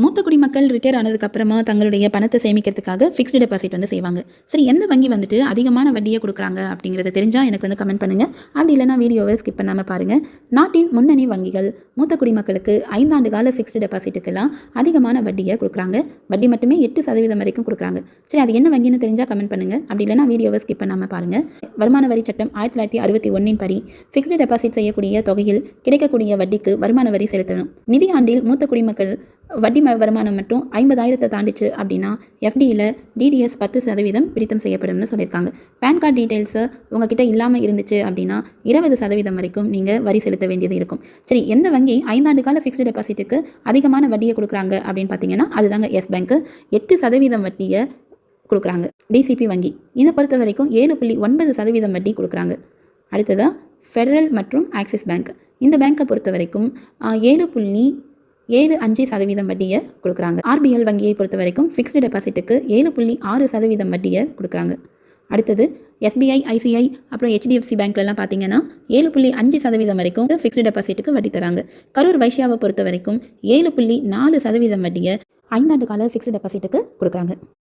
மூத்த குடிமக்கள் ரிட்டையர் ஆனதுக்கப்புறமா தங்களுடைய பணத்தை சேமிக்கிறதுக்காக ஃபிக்ஸ்டு டெபாசிட் வந்து செய்வாங்க. சரி எந்த வங்கி வந்துட்டு அதிகமான வட்டியை கொடுக்குறாங்க அப்படிங்கிறத தெரிஞ்சால் எனக்கு வந்து கமெண்ட் பண்ணுங்கள் அப்படி இல்லைனா வீடியோவை ஸ்கிப் பண்ணாமல் பாருங்கள் நாட்டின் முன்னணி வங்கிகள் மூத்த குடிமக்களுக்கு ஐந்தாண்டு கால ஃபிக்ஸ்டு டெபாசிட்டுக்கெல்லாம் அதிகமான வட்டியை கொடுக்குறாங்க. வட்டி மட்டுமே எட்டு சதவீதம் வரைக்கும் கொடுக்குறாங்க. சரி அது என்ன வங்கின்னு தெரிஞ்சால் கமெண்ட் பண்ணுங்கள் அப்படி இல்லைனா வீடியோவை ஸ்கிப் பண்ணாமல் பாருங்கள் வருமான வரி சட்டம் ஆயிரத்தி தொள்ளாயிரத்தி அறுபத்தி ஒன்றின் படி ஃபிக்ஸ்டு டெபாசிட் செய்யக்கூடிய தொகையில் கிடைக்கக்கூடிய வட்டிக்கு வருமான வரி செலுத்தணும். நிதி ஆண்டில் மூத்த குடிமக்கள் வட்டி ம- வருமானம் மட்டும் ஐம்பதாயிரத்தை தாண்டிச்சு அப்படின்னா எஃப்டியில் டிடிஎஸ் பத்து சதவீதம் பிடித்தம் செய்யப்படும்னு சொல்லியிருக்காங்க. பேன் கார்டு டீட்டெயில்ஸு உங்ககிட்ட இல்லாமல் இருந்துச்சு அப்படின்னா இருபது சதவீதம் வரைக்கும் நீங்கள் வரி செலுத்த வேண்டியது இருக்கும். சரி எந்த வங்கி ஐந்தாண்டு கால ஃபிக்ஸ்டு டெபாசிட்டுக்கு அதிகமான வட்டியை கொடுக்குறாங்க அப்படின்னு பார்த்தீங்கன்னா அதுதாங்க எஸ் பேங்க்கு எட்டு சதவீதம் வட்டியை கொடுக்குறாங்க. டிசிபி வங்கி. இதை பொறுத்த வரைக்கும் ஏழு புள்ளி ஒன்பது சதவீதம் வட்டி கொடுக்குறாங்க. அடுத்ததாக ஃபெடரல் மற்றும் ஆக்சிஸ் பேங்க் இந்த பேங்க்கை பொறுத்த வரைக்கும் ஏழு புள்ளி ஏழு அஞ்சு சதவீதம் வட்டியை கொடுக்குறாங்க. ஆர்பிஎல் வங்கியை பொறுத்த வரைக்கும் ஃபிக்ஸ்டு டெபாசிட்டுக்கு ஏழு புள்ளி ஆறு சதவீதம் வட்டியை கொடுக்குறாங்க. அடுத்தது எஸ்பிஐ ஐசிஐ அப்புறம் ஹெச்டிஎஃப்சி பேங்க்லலாம் பார்த்தீங்கன்னா ஏழு புள்ளி அஞ்சு சதவீதம் வரைக்கும் ஃபிக்ஸ்டு டெபாசிட்டுக்கு வட்டி தராங்க. கரூர் வைஷ்யாவை பொறுத்த வரைக்கும் ஏழு புள்ளி நாலு சதவீதம் வட்டியை ஐந்தாண்டு கால ஃபிக்ஸ்டு டெபாசிட்டுக்கு கொடுக்குறாங்க.